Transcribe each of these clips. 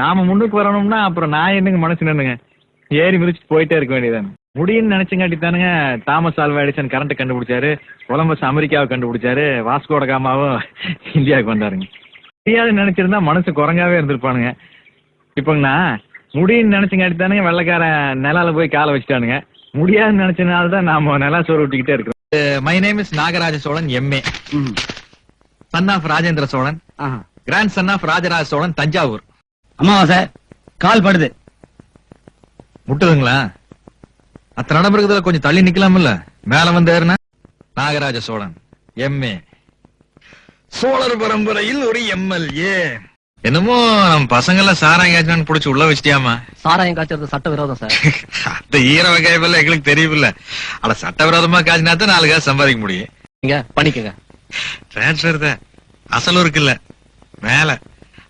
நாம முன்னுக்கு வரணும்னா அப்புறம் நான் என்னங்க மனசு நின்னுங்க? ஏறி மிதிச்சுட்டு போயிட்டே இருக்க வேண்டியதானே முடியும்னு நினைச்சங்காட்டி தானுங்க தாமஸ் ஆல்வா எடிசன் கரண்ட் கண்டுபிடிச்சாரு கொலம்பஸ் அமெரிக்காவை கண்டுபிடிச்சாரு வாஸ்கோட காமாவும் இந்தியாவுக்கு வந்தாருங்க. முடியாதுன்னு நினைச்சிருந்தா மனசு குரங்காவே இருந்திருப்பானுங்க. இப்போங்கண்ணா முடியும்னு நினைச்சங்காட்டி தானுங்க வெள்ளைக்காரன் நிலால போய் காலை வச்சுட்டானுங்க. முடியாதுன்னு நினைச்சனால தான் நாம நிலா சோறு விட்டுக்கிட்டே இருக்கிறோம். My name is Nagaraja Cholan MA son of Rajendra Cholan. Grandson of Rajaraja Cholan Thanjavur. அமாவாசை கால் படுது. முட்டுதுங்களா? அத்தனை இருக்குதுல கொஞ்சம் தள்ளி நிக்கலாம்ல மேல வந்தாருன்னா நாகராஜ சோழன் எம்ஏ. சோழர் பரம்பரையில் ஒரு எம்எல்ஏ. என்னமோ நம்ம பசங்கெல்லாம் சாராயம் புடிச்சு உள்ள வச்சிட்டியாமா? சாராயம் காய்ச்சறது சட்ட விரோதம் சார். அந்த ஈர வகையெல்லாம் எங்களுக்கு தெரியுமில்ல. ஆனா சட்டவிரோதமா காய்ச்சினா தான் நாலு காசு சம்பாதிக்க முடியும். நீங்க பண்ணிக்கங்க. டிரான்ஸ்பர் தான். அசலும் இருக்குல்ல. மேல.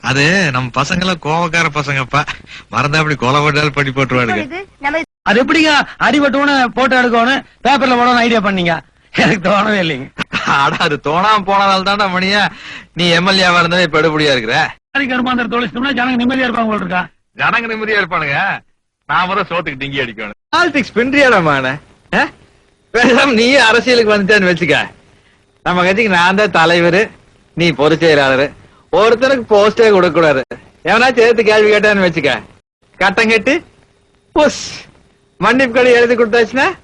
அது நம்ம பசங்கெல்லாம் கோவக்கார பசங்கப்பா. மறந்தா அப்படி கொலை போட்டாலும் பண்ணி போட்டுருவானுங்க. அது எப்படிங்க? அடிபட்டவன போட்டோ எடுக்கணும் பேப்பர்ல போடணும் ஐடியா பண்ணீங்க? எனக்கு தோணவே இல்லைங்க. அட அது தோணாம போனதால தான்டா மணியா. நீ எம்எல்ஏவா இருந்தா இப்ப எடுபடியா இருக்கிற? கருமாந்தர் தொழிச்சுட்டோம்னா ஜனங்க நிம்மதியா இருப்பாங்க போல இருக்கா? ஜனங்க நிம்மதியா இருப்பானுங்க. நான் முறை சோத்துக்கு டிங்கி அடிக்கணும். பாலிடிக்ஸ் பின்றியாடமான பேசாம நீ அரசியலுக்கு வந்துட்டேன்னு வச்சுக்க. நம்ம கட்சிக்கு நான் தான் தலைவர் நீ பொதுச் செயலாளர். ஒருத்தனுக்கு போஸ்டே கொடுக்க கூடாது எவனாச்சும் எடுத்து கேள்வி கேட்டான்னு வச்சுக்க. கட்டம் கட்டு புஷ். மன்னிப்பு கடி எழுதி கொடுத்தாச்சுன்னா.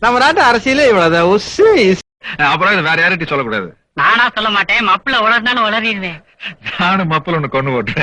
நம்ம நாட்டு அரசியலே இவ்வளவுதான். உஸ் இஸ். அப்புறம் வேற யார்கிட்டயும் சொல்லக்கூடாது. நானா சொல்ல மாட்டேன். மப்புல உளர்ந்தாலும் உளறிடுவேன். நானும் மப்பல் ஒண்ணு கொண்டு போட்டுறேன்